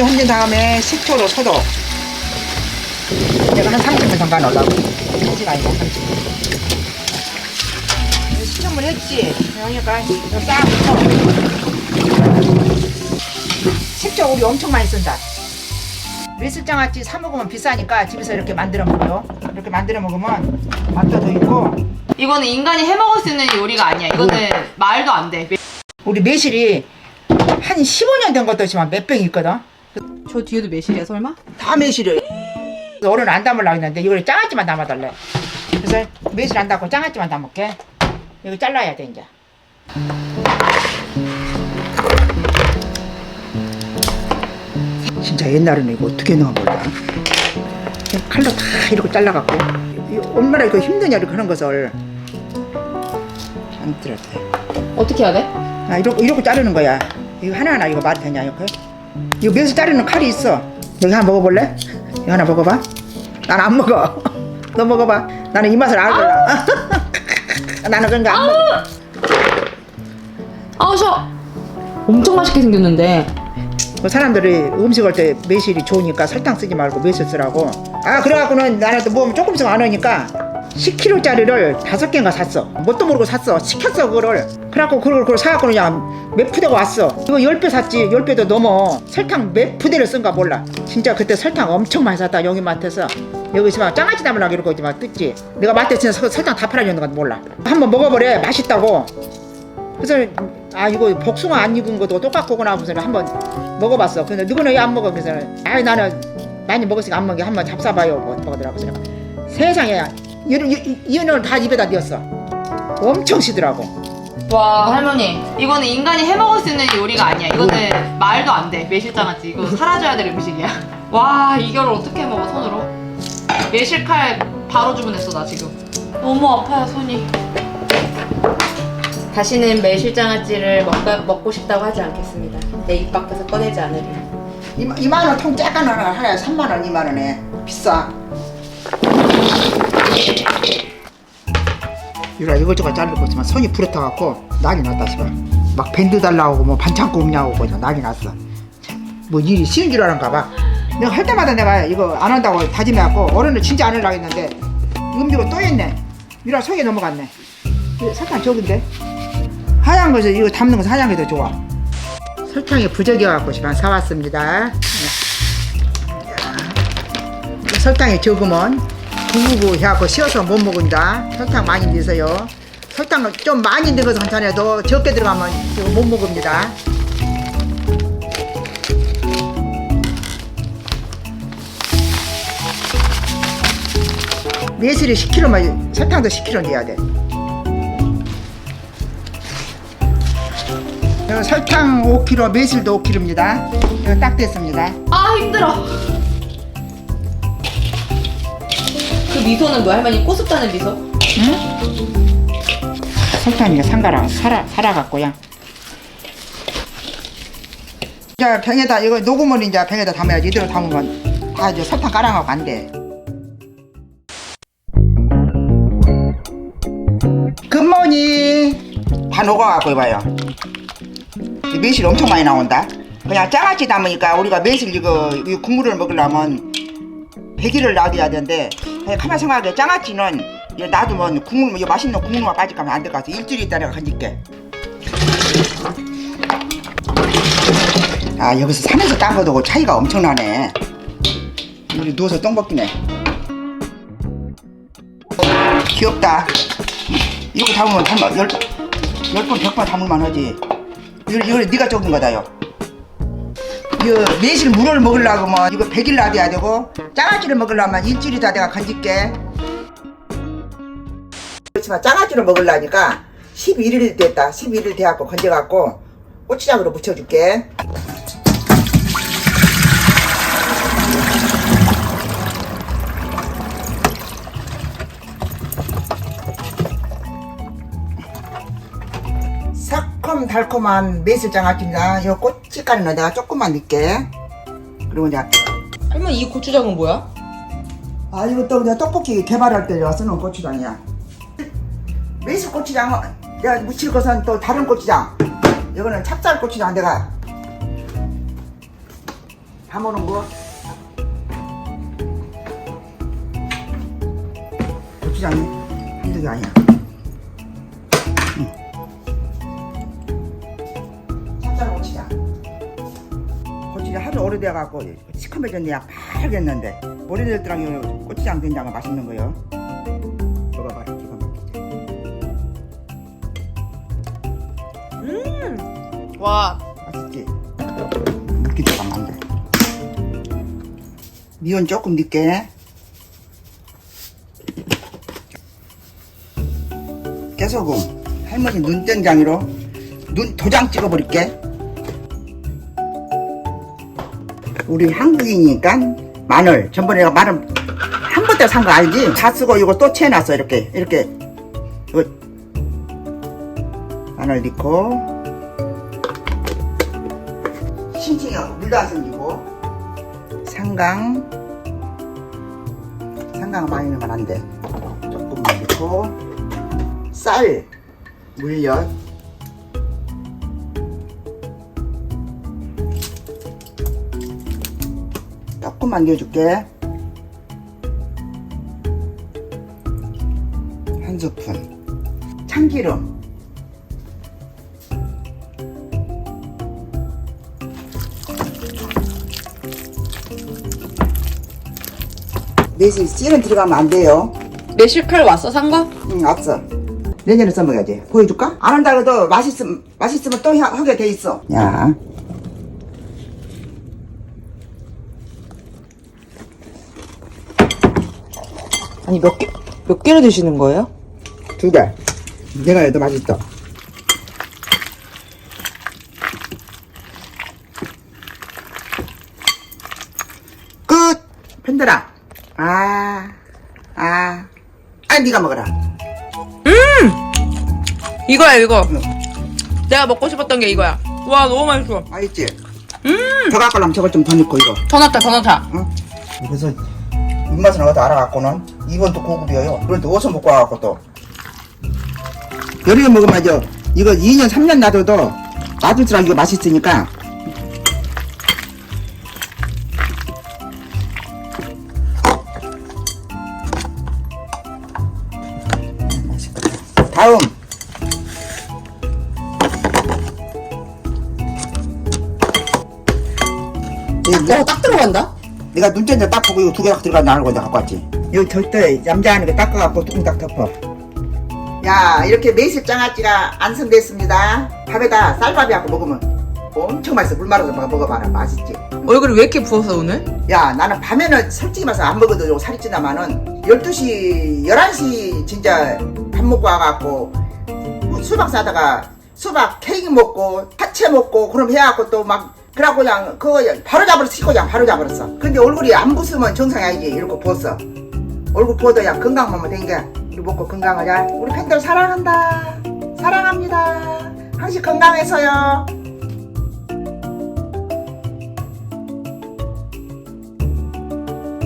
충분히 흔든 다음에 식초로 소독. 내가 한 30분 잠깐 넣으려고. 1시간 아니고 30분. 시점을 했지. 그러니까 이거 싹 넣고. 식초 우리 엄청 많이 쓴다. 매실장아찌 사 먹으면 비싸니까 집에서 이렇게 만들어 먹어요. 이렇게 만들어 먹으면 맛도 더 있고 이거는 인간이 해 먹을 수 있는 요리가 아니야. 이거는 말도 안 돼. 우리 매실이 한 15년 된 것도 있지만 몇 병이 있거든. 저 뒤에도 매실이야 설마? 다 매실을 오늘 안 담으려고 했는데 이걸 장아찌만 담아달래. 그래서 매실 안 담고 장아찌만 담을게. 이거 잘라야 돼 이제. 진짜 옛날에는 이거 어떻게 넣어 몰라. 칼로 다 이렇게 잘라갖고 이거 얼마나 이거 힘드냐 이렇게 하는 것을 안 들었대. 어떻게 해야 돼? 아 이렇게 이렇게 자르는 거야. 이거 하나하나 이거 말이 되냐 이렇게? 이거 매실 자르는 칼이 있어. 여기 하나 먹어볼래? 이거 하나 먹어봐. 난 안 먹어. 너 먹어봐. 나는 이 맛을 알거라. 나는 그런 거안 먹어. 아우 셔. 엄청 맛있게 생겼는데. 그 사람들이 음식 할 때 매실이 좋으니까 설탕 쓰지 말고 매실 쓰라고. 아 그래갖고는 나는 또 뭐 조금씩 안 하니까 10kg짜리를 다섯 개인가 샀어. 뭣도 모르고 샀어. 시켰어 그거를. 그래갖고 그걸 그걸 사갖고 그냥 몇 푸대가 왔어. 이거 10배 샀지. 10배도 넘어. 설탕 몇 푸대를 쓴가 몰라. 진짜 그때 설탕 엄청 많이 샀다. 여기 마트에서. 여기서 막 장아찌 담으려고 이러고 있지 막 뜯지. 내가 마트에 진짜 서- 설탕 다 팔아주는 건 몰라. 한번 먹어보래. 맛있다고. 그래서 아 이거 복숭아 안 익은 것도 똑같구나 하고서 한번 먹어봤어. 근데 누구는 왜 안 먹어? 그래서 아 나는 많이 먹었으니까 안 먹게 한번 잡숴봐요. 뭐 먹더라고. 세상에 이런 이현을 다 입에다 넣었어. 엄청 시더라고. 와 할머니 이거는 인간이 해 먹을 수 있는 요리가 아니야. 이거는 말도 안 돼. 매실장아찌 이거 사라져야 될 음식이야. 와 이걸 어떻게 먹어 손으로? 매실칼 바로 주문했어 나 지금. 너무 아파요 손이. 다시는 매실장아찌를 먹다, 먹고 싶다고 하지 않겠습니다. 내 입 밖에서 꺼내지 않으리. 2만 원통 쬐깐 하나 하나에 3만 원, 2만 원에 비싸. 유라 이것저것 자르고 있지만 손이 부러져 갖고 난리 났다 싶어. 막 밴드 달라고 뭐 반창고 없냐고 그냥 난리 났어. 뭐 일이 쉬운 줄 아는가 봐. 내가 할 때마다 내가 이거 안 한다고 다짐해갖고 어른은 진짜 안 하려고 했는데 음료가 또 했네. 유라 속에 넘어갔네. 설탕 적은데? 하얀 것을 이거 담는 것은 하얀 게 더 좋아. 설탕이 부족해갖고 지금 사왔습니다. 자, 설탕이 적으면 구우고 해갖고 씌어서 못 먹는다. 설탕 많이 넣으세요. 설탕을 좀 많이 넣어서. 더 적게 들어가면 못 먹습니다. 매실이 10kg만 설탕도 10kg 넣어야 돼. 설탕 5kg, 매실도 5kg입니다. 이거 딱 됐습니다. 아 힘들어. 미소는 뭐 할머니 꼬숩다는 미소? 응? 설탕이 상가랑 살아 살아갖고요. 이제 병에다 이거 녹으면 이제 병에다 담아야지 이대로 담으면 다 이제 설탕 깔아갖고 안 돼. 굿모닝 다 녹아갖고 이봐요. 이 매실 엄청 많이 나온다. 그냥 장아찌 담으니까 우리가 매실 이거 이 국물을 먹으려면 100일을 놔둬야 되는데 그냥 가만 생각해. 장아찌는 이거 놔두면 국물 이 맛있는 국물만 빠질까면 안 같아. 일주일 있다가 건질게 아 여기서 산에서 딴 거도 차이가 엄청나네. 우리 누워서 똥 벗기네. 귀엽다. 이거 담으면 담아 열, 열 번, 백 번 담을만 하지. 이거, 이거 네가 적은 거다요 이거 매실 물을 먹으려고 면 이거 100일 놔둬야 되고 장아찌를 먹으려면 일주일이 다 내가 건질게 그렇지만 장아찌를 먹으려니까 11일 됐다. 11일 돼갖고 건져갖고 고추장으로 묻혀줄게 달콤한 매실 장아찌입니다 이 고춧가루는 내가 조금만 넣을게 그리고 이제 할머니 이 고추장은 뭐야? 아 이것도 그냥 떡볶이 개발할 때 내가 쓰는 고추장이야 매실 고추장은 내가 묻힐 것은 또 다른 고추장 이거는 찹쌀 고추장 내가 다 먹는 거. 고추장이 한두 개 아니야. 오래돼갖고 시커매졌네. 야 빨겠는데. 오래됐더랑 고추장 된장은 맛있는 거요. 먹어봐. 기가 막히지. 와 맛있지? 묻기도 가면 안 돼. 미원 조금 넣게. 깨소금. 할머니 눈된장으로 눈 도장 찍어버릴게. 우리 한국이니까 마늘. 전번에 마늘 한 번도 산 거 알지? 다 쓰고 이거 또 채워놨어 이렇게 이렇게. 이거 마늘 넣고 싱싱하고 물도 안 생기고 상강 상강 많이 넣으면 안돼 조금만 넣고 쌀 물엿 조금만 넣어줄게 한 스푼 참기름 매실 씨는 들어가면 안 돼요. 매실칼 왔어 산 거? 응, 없어. 내년에 써먹어야지. 보여줄까? 안 한다 그래도 맛있음, 맛있으면 또 하- 하게 돼 있어. 야. 아니 몇 개, 몇 개를 드시는 거예요? 두 개. 내가 해도 맛있어. 끝! 팬들아. 아, 아. 아, 네가 먹어라. 이거야 이거 응. 내가 먹고 싶었던 게 이거야 와 너무 맛있어 맛있지? 음! 더 갖고 나면 저걸 좀 더 넣고, 이거. 더 넣자 더 넣자 응? 그래서 입맛은 어디 알아갖고는 이번 또 고급이에요. 그런데 어디서 먹고 와갖고 또 여름에 먹으면 저 이거 2년 3년 놔둬도 놔둘수록 이거 맛있으니까. 다음 이거 딱 들어간다? 내가 눈전자 딱 보고 이거 두 개가 들어간다 알고 이제 갖고 왔지. 여기 절대 얌전한 거 닦아갖고 뚜껑 딱 덮어. 야 이렇게 매실 장아찌가 완성됐습니다. 밥에다 쌀밥이하고 먹으면 엄청 맛있어. 물 말아서 먹어- 먹어봐라. 맛있지. 얼굴이 왜 이렇게 부었어 오늘? 야 나는 밤에는 솔직히 말해서 안 먹어도 이거 살이 찌나마는 12시 11시 진짜 밥 먹고 와갖고 뭐 수박 사다가 수박 케이크 먹고 파채 먹고 그럼 해갖고 또 막 그러고 그냥 그거 바로 잡으러 치고 그냥 바로 잡으랬어 근데 얼굴이 안 부으면 정상이 아니지 이렇게 부었어 얼굴 부어도 야 건강만 된게 우리 먹고 건강하자. 우리 팬들 사랑한다. 사랑합니다. 항상 건강해서요